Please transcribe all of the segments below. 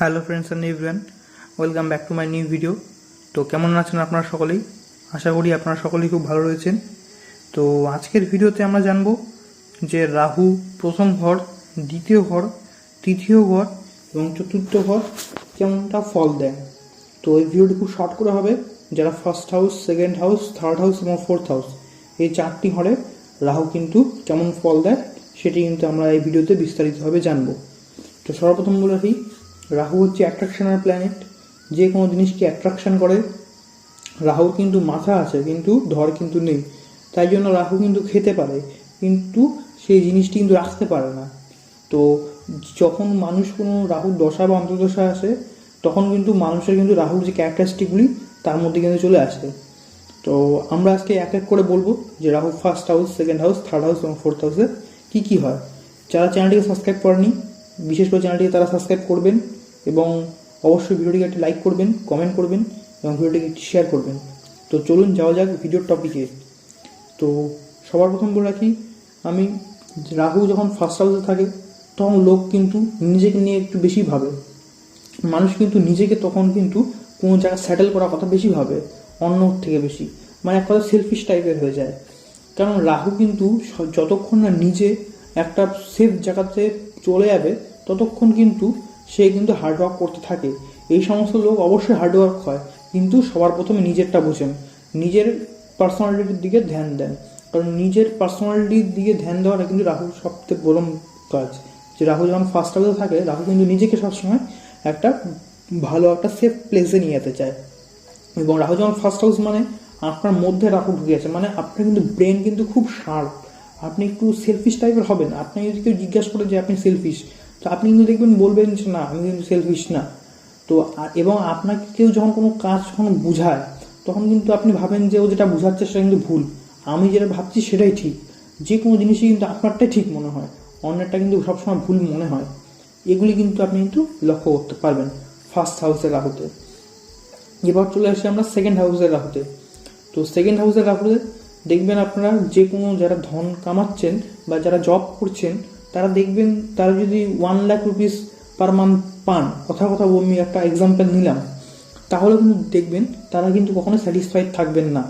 Hello friends and everyone welcome back to my new video. তো কেমন আছেন আপনারা সকলেই? আশা করি আপনারা সকলেই খুব ভালো রয়েছেন। তো আজকের ভিডিওতে আমরা জানব যে রাহু প্রথম ঘর, দ্বিতীয় ঘর, তৃতীয় ঘর এবং চতুর্থ ঘর কেমনটা ফল দেয়। তো এই ভিডিওটি খুব শর্ট করে হবে। যারা first house second house third house এবং ফোর্থ হাউস এই চারটি ঘরে রাহু কিন্তু কেমন ফল দেয়, সেটি কিন্তু আমরা এই ভিডিওতে বিস্তারিতভাবে জানব। তো সর্বপ্রথম বলে রাখি রাহু হচ্ছে অ্যাট্রাকশনের প্ল্যানেট যে কোনো জিনিসকে অ্যাট্রাকশন করে। রাহু কিন্তু মাথা আছে, কিন্তু ধর কিন্তু নেই। তাই জন্য রাহু কিন্তু খেতে পারে, কিন্তু সেই জিনিসটি কিন্তু রাখতে পারে না। তো যখন মানুষ কোনো রাহুর দশা বা অন্তর্দশা আসে, তখন কিন্তু মানুষের কিন্তু রাহুর যে ক্যারেক্টারিস্টিকগুলি তার মধ্যে কিন্তু চলে আসে। তো আমরা আজকে এক এক করে বলব যে Rahu first house second house third house এবং ফোর্থ হাউসে কী কী হয়। যারা চ্যানেলটিকে সাবস্ক্রাইব করেনি, বিশেষ করে চ্যানেলটিকে তারা সাবস্ক্রাইব করবেন। এবং অবশ্যই ভিডিওটিকে একটি লাইক করবেন কমেন্ট করবেন এবং ভিডিওটিকে একটি শেয়ার করবেন। তো চলুন যাওয়া যাক ভিডিওর টপিকে তো সবার প্রথম বলে রাখি, আমি রাহু যখন ফার্স্ট হাউসে থাকে, তখন লোক কিন্তু নিজেকে নিয়ে একটু বেশি ভাবে। মানুষ কিন্তু নিজেকে তখন কিন্তু কোনো জায়গায় সেটেল করার কথা বেশি ভাবে, অন্য থেকে বেশি। মানে এক কথা সেলফিশ টাইপের হয়ে যায়। কারণ রাহু কিন্তু যতক্ষণ না নিজে একটা সেফ জায়গাতে চলে যাবে, ততক্ষণ কিন্তু সে কিন্তু হার্ডওয়ার্ক করতে থাকে। এই সমস্ত লোক অবশ্যই হার্ডওয়ার্ক হয়, কিন্তু সবার প্রথমে নিজেরটা বোঝেন। নিজের পার্সোনালিটির দিকে ধ্যান দেন। কারণ নিজের পার্সোনালিটির দিকে ধ্যান দেওয়াটা কিন্তু রাহুর সবথেকে প্রথম কাজ। যে রাহু যখন ফার্স্ট হাউসে থাকে রাহু কিন্তু নিজেকে সবসময় একটা ভালো একটা সেফ প্লেসে নিয়ে যেতে চায়। এবং রাহু যখন ফার্স্ট হাউস মানে আপনার মধ্যে রাহু ঢুকে আছে মানে আপনার কিন্তু ব্রেন কিন্তু খুব শার্প আপনি একটু সেলফিশ টাইপের হবেন। আপনি যদি কেউ জিজ্ঞাসা করে যে আপনি সেলফিশ তো আপনি কিন্তু দেখবেন বলবেন যে না, আমি কিন্তু সেলফিশ না। তো এবং আপনাকে কেউ যখন কোনো কাজ যখন বুঝায়, তখন কিন্তু আপনি ভাবেন যে ও যেটা বোঝাচ্ছে সেটা কিন্তু ভুল। আমি যেটা ভাবছি সেটাই ঠিক। যে কোনো জিনিসই কিন্তু আপনারটাই ঠিক মনে হয়। অন্যেরটা কিন্তু সবসময় ভুল মনে হয়। এগুলি কিন্তু আপনি কিন্তু লক্ষ্য করতে পারবেন ফার্স্ট হাউসের রাহুতে। এবার চলে আসি আমরা সেকেন্ড হাউসের রাহুতে। তো সেকেন্ড হাউসের রাহুতে দেখবেন আপনারা যে কোনো যারা ধন কামাচ্ছেন বা যারা জব করছেন তারা দেখবেন তারা যদি one lakh rupees per month পান, কথা কথা আমি একটা এক্সাম্পল নিলাম, তাহলে কিন্তু দেখবেন তারা কিন্তু কখনো স্যাটিসফাইড থাকবেন না।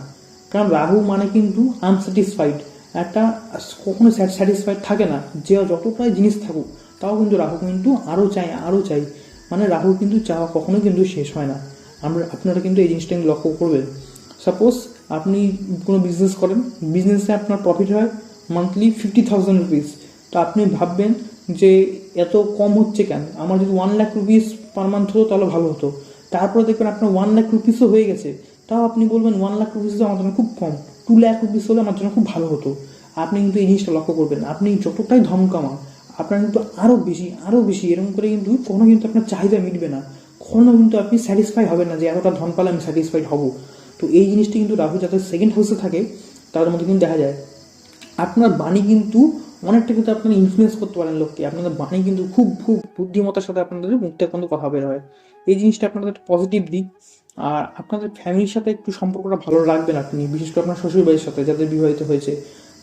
কারণ রাহু মানে কিন্তু আনস্যাটিসফাইড একটা কখনো স্যাটিসফাইড থাকে না, যে যতটাই জিনিস থাকুক, তাও কিন্তু রাহু কিন্তু আরও চাই আরও চাই মানে রাহু কিন্তু চাওয়া কখনো কিন্তু শেষ হয় না। আমরা, আপনারা কিন্তু এই জিনিসটা লক্ষ্য করবেন। সাপোজ আপনি কোনো বিজনেস করেন বিজনেসে আপনার প্রফিট হয় মান্থলি ফিফটি থাউজেন্ড রুপিস তো আপনি ভাববেন যে এত কম হচ্ছে কেন? আমার যদি one lakh rupees per month হতো তাহলে ভালো হতো। তারপরে দেখবেন আপনার ওয়ান লাখ রুপিসও হয়ে গেছে। তাও আপনি বলবেন ওয়ান লাখ রুপিস আমার জন্য খুব কম। টু লাখ রুপিস হলে আমার জন্য খুব ভালো হতো। আপনি কিন্তু এই জিনিসটা লক্ষ্য করবেন আপনি যতটাই ধন কামান আপনার কিন্তু আরও বেশি আরও বেশি, এরকম করে কিন্তু কখনো কিন্তু আপনার চাহিদা মিটবে না। কখনো কিন্তু আপনি স্যাটিসফাই হবেন না যে এতটা ধন পালে আমি স্যাটিসফাইড হব। তো এই জিনিসটি কিন্তু রাহু যাতে সেকেন্ড হাউসে থাকে তাদের মধ্যে কিন্তু দেখা যায়, আপনার বাণী কিন্তু অনেকটা কিন্তু আপনারা ইনফ্লুয়েন্স করতে পারেন লোককে। আপনাদের বাণী কিন্তু খুব খুব বুদ্ধিমত্তার সাথে আপনাদের মুখ থেকে কিন্তু কথা বের হয়। এই জিনিসটা আপনাদের একটা পজিটিভ দিক। আর আপনাদের ফ্যামিলির সাথে একটু সম্পর্কটা ভালো রাখবেন আপনি, বিশেষ করে আপনার শ্বশুরবাড়ির সাথে, যাদের বিবাহিত হয়েছে।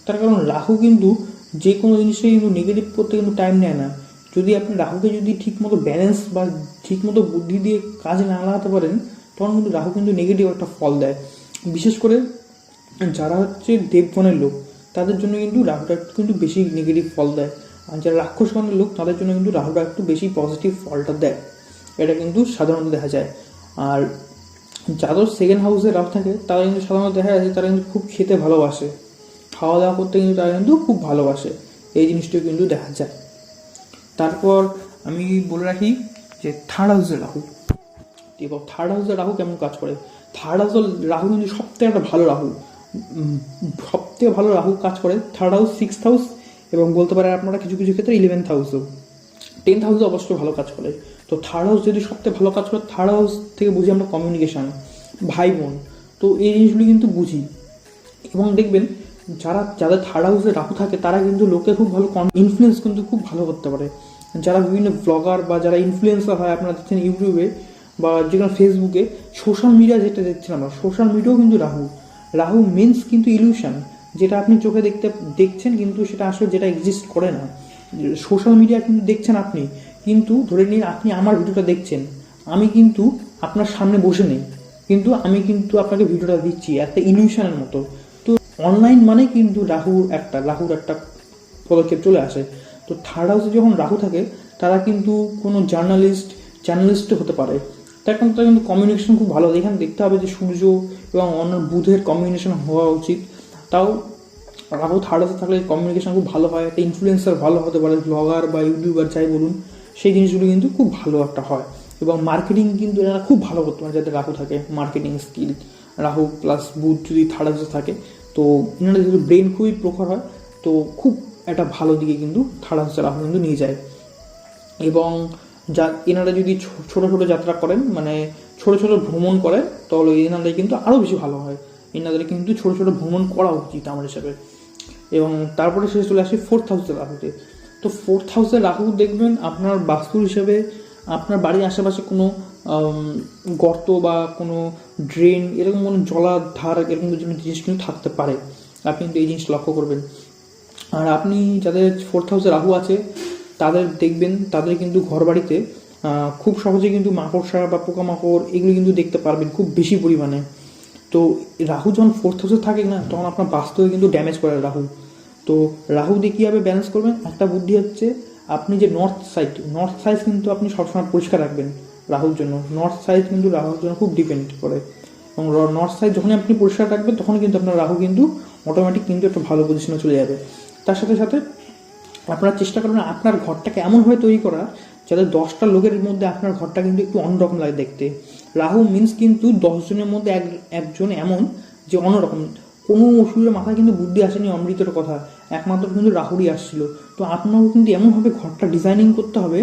তার কারণ রাহু কিন্তু যে কোনো জিনিসে কিন্তু নেগেটিভ করতে কিন্তু টাইম নেয় না। যদি আপনি রাহুকে যদি ঠিকমতো ব্যালেন্স বা ঠিকমতো বুদ্ধি দিয়ে কাজে না লাগাতে পারেন, তখন কিন্তু রাহু কিন্তু নেগেটিভ একটা ফল দেয়। বিশেষ করে যারা হচ্ছে দেবগণের লোক তাদের জন্য কিন্তু রাহুটা একটু কিন্তু বেশি নেগেটিভ ফল দেয়। আর যারা রাক্ষসগণের লোক, তাদের জন্য কিন্তু রাহুটা একটু বেশি পজিটিভ ফলটা দেয়। এটা কিন্তু সাধারণত দেখা যায়। আর যাদের সেকেন্ড হাউসে রাহু থাকে, তারা কিন্তু সাধারণত দেখা যাচ্ছে তারা কিন্তু খুব খেতে ভালোবাসে। খাওয়া দাওয়া করতে কিন্তু তারা কিন্তু খুব ভালোবাসে। এই জিনিসটিও কিন্তু দেখা যায়। তারপর আমি বলে রাখি যে থার্ড হাউসে রাহু এবার থার্ড হাউসে রাহু কেমন কাজ করে? থার্ড হাউসে রাহু কিন্তু সব থেকে একটা ভালো রাহু সব থেকে ভালো রাহু কাজ করে। থার্ড হাউস সিক্স হাউস এবং বলতে পারেন আপনারা কিছু কিছু ক্ষেত্রে ইলেভেন্থ হাউসেও টেন্থ হাউসে অবশ্যই ভালো কাজ করে। তো থার্ড হাউস যদি সবথেকে ভালো কাজ করে থার্ড হাউস থেকে বুঝি আমরা কমিউনিকেশান ভাই বোন। তো এই জিনিসগুলি কিন্তু বুঝি। এবং দেখবেন, যারা, যাদের থার্ড হাউসে রাহু থাকে, তারা কিন্তু লোকে খুব ভালো ইনফ্লুয়েন্স কিন্তু খুব ভালো করতে পারে। যারা বিভিন্ন ব্লগার বা যারা ইনফ্লুয়েন্সার হয়, আপনারা দেখছেন ইউটিউবে বা যে কোনো ফেসবুকে সোশ্যাল মিডিয়া যেটা দেখছেন আমরা সোশ্যাল মিডিয়াও কিন্তু রাহু। রাহু মিন্স কিন্তু ইলিউশন যেটা আপনি চোখে দেখতে, দেখছেন কিন্তু সেটা আসলে যেটা এক্সিস্ট করে না। সোশ্যাল মিডিয়া কিন্তু দেখছেন আপনি, কিন্তু ধরে নিন আপনি আমার ভিডিওটা দেখছেন, আমি কিন্তু আপনার সামনে বসে নেই, কিন্তু আমি কিন্তু আপনাকে ভিডিওটা দিচ্ছি, একটা ইলিউশনের মতো। তো অনলাইন মানে কিন্তু রাহু একটা, রাহুর একটা পদক্ষেপ চলে আসে। তো থার্ড হাউসে যখন রাহু থাকে, তারা কিন্তু কোনো জার্নালিস্ট জার্নালিস্টও হতে পারে। তার কারণ তার কিন্তু কমিউনিকেশন খুব ভালো। এখানে দেখতে হবে যে সূর্য এবং অন্য বুধের কমিউনিকেশন হওয়া উচিত। তাও রাহু থার্ড হাউসে থাকলে কমিউনিকেশন খুব ভালো হয়। একটা ইনফ্লুয়েন্সার ভালো হতে পারে ব্লগার বা ইউটিউবার যাই বলুন, সেই জিনিসগুলো কিন্তু খুব ভালো একটা হয়। এবং মার্কেটিং কিন্তু এরা খুব ভালো করতে পারে যাতে রাহু থাকে মার্কেটিং স্কিল রাহু প্লাস বুধ যদি থার্ড হাউসে থাকে, তো এনারা যেহেতু ব্রেন খুবই প্রখর হয়, তো খুব একটা ভালো দিকে কিন্তু থার্ড হাউসে রাহু কিন্তু নিয়ে যায়। এবং যা এনারা যদি ছোট ছোট যাত্রা করেন মানে ছোট ছোট ভ্রমণ করেন, তাহলে এনাদের কিন্তু আরও বেশি ভালো হয়। এনাদের কিন্তু ছোট ছোট ভ্রমণ করা উচিত আমার হিসাবে। এবং তারপরে শেষে চলে আসি ফোর্থ হাউসে রাহুতে তো ফোর্থ হাউসে রাহু দেখবেন আপনার বাস্তু হিসেবে আপনার বাড়ির আশেপাশে কোনো গর্ত বা কোনো ড্রেন, এরকম কোনো জলাধার, এরকম কিছু জিনিস কিন্তু থাকতে পারে। আপনি কিন্তু এই জিনিসটা লক্ষ্য করবেন। আর আপনি যাদের ফোর্থ হাউসে রাহু আছে তাদের দেখবেন তাদের কিন্তু ঘরবাড়িতে আহ, খুব সহজে কিন্তু মাকড়সা বা পোকামাকড় এগুলো কিন্তু দেখতে পারবেন খুব বেশি পরিমাণে। তো রাহু যখন ফোর্থ হাউসে থাকে না তখন আপনার বাস্তবে কিন্তু ড্যামেজ করে রাহু। তো রাহু দিয়ে কীভাবে ব্যালেন্স করবেন? একটা বুদ্ধি হচ্ছে আপনি যে নর্থ সাইড নর্থ সাইড কিন্তু আপনি সবসময় পরিষ্কার রাখবেন রাহুর জন্য। নর্থ সাইড কিন্তু রাহুর জন্য খুব ডিপেন্ড করে। এবং নর্থ সাইড যখনই আপনি পরিষ্কার রাখবেন তখন কিন্তু আপনার রাহু কিন্তু অটোমেটিক কিন্তু একটা ভালো পজিশনে চলে যাবে। তার সাথে সাথে আপনারা চেষ্টা করবেন আপনার ঘরটাকে এমনভাবে তৈরি করা যাতে দশটা লোকের মধ্যে আপনার ঘরটা কিন্তু একটু অন্যরকম লাগে দেখতে। রাহু মিন্স কিন্তু দশজনের মধ্যে এক, একজন এমন যে অন্যরকম। কোনো অসুবিধার মাথায় কিন্তু বুদ্ধি আসেনি অমৃতের কথা। একমাত্র কিন্তু রাহুরই আসছিল। তো আপনারও কিন্তু এমনভাবে ঘরটা ডিজাইনিং করতে হবে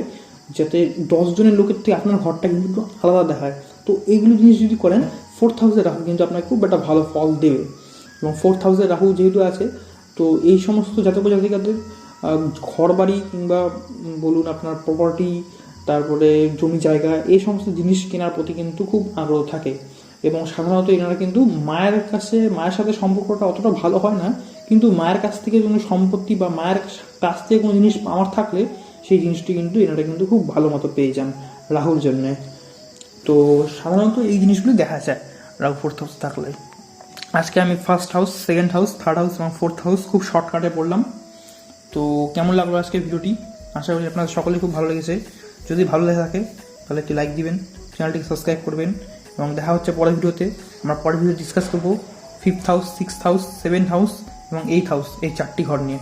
যাতে দশজনের লোকের থেকে আপনার ঘরটা কিন্তু একটু আলাদা দেখায়। তো এইগুলো জিনিস যদি করেন ফোর্থ হাউসে রাহু কিন্তু আপনাকে খুব একটা ভালো ফল দেবে। এবং ফোর্থ হাউসে রাহু যেহেতু আছে, তো এই সমস্ত জাতক জাতিকাদের ঘর বাড়ি কিংবা বলুন আপনার প্রপার্টি তারপরে জমি জায়গা, এই সমস্ত জিনিস কেনার প্রতি কিন্তু খুব আগ্রহ থাকে। এবং সাধারণত এনারা কিন্তু মায়ের কাছে, মায়ের সাথে সম্পর্কটা অতটা ভালো হয় না, কিন্তু মায়ের কাছ থেকে কোনো সম্পত্তি বা মায়ের কাছ থেকে কোনো জিনিস আমার থাকলে, সেই জিনিসটি কিন্তু এনারা কিন্তু খুব ভালো মতো পেয়ে যান রাহুর জন্যে। তো সাধারণত এই জিনিসগুলি দেখা যায় রাহু ফোর্থ হাউস থাকলে। আজকে আমি first house second house third house এবং ফোর্থ হাউস খুব শর্টকাটে পড়লাম। তো কেমন লাগল আজকের ভিডিওটি? আশা করি আপনাদের সকলেই খুব ভালো লেগেছে। যদি ভালো লেগে থাকে, তাহলে একটি লাইক দিবেন চ্যানেলটিকে সাবস্ক্রাইব করবেন, এবং দেখা হচ্ছে পরের ভিডিওতে। আমরা পরের ভিডিও ডিসকাস করব fifth house sixth house seventh house এবং এইট হাউস এই চারটি ঘর নিয়ে।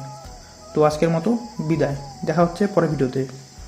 তো আজকের মতো বিদায়। দেখা হচ্ছে পরের ভিডিওতে।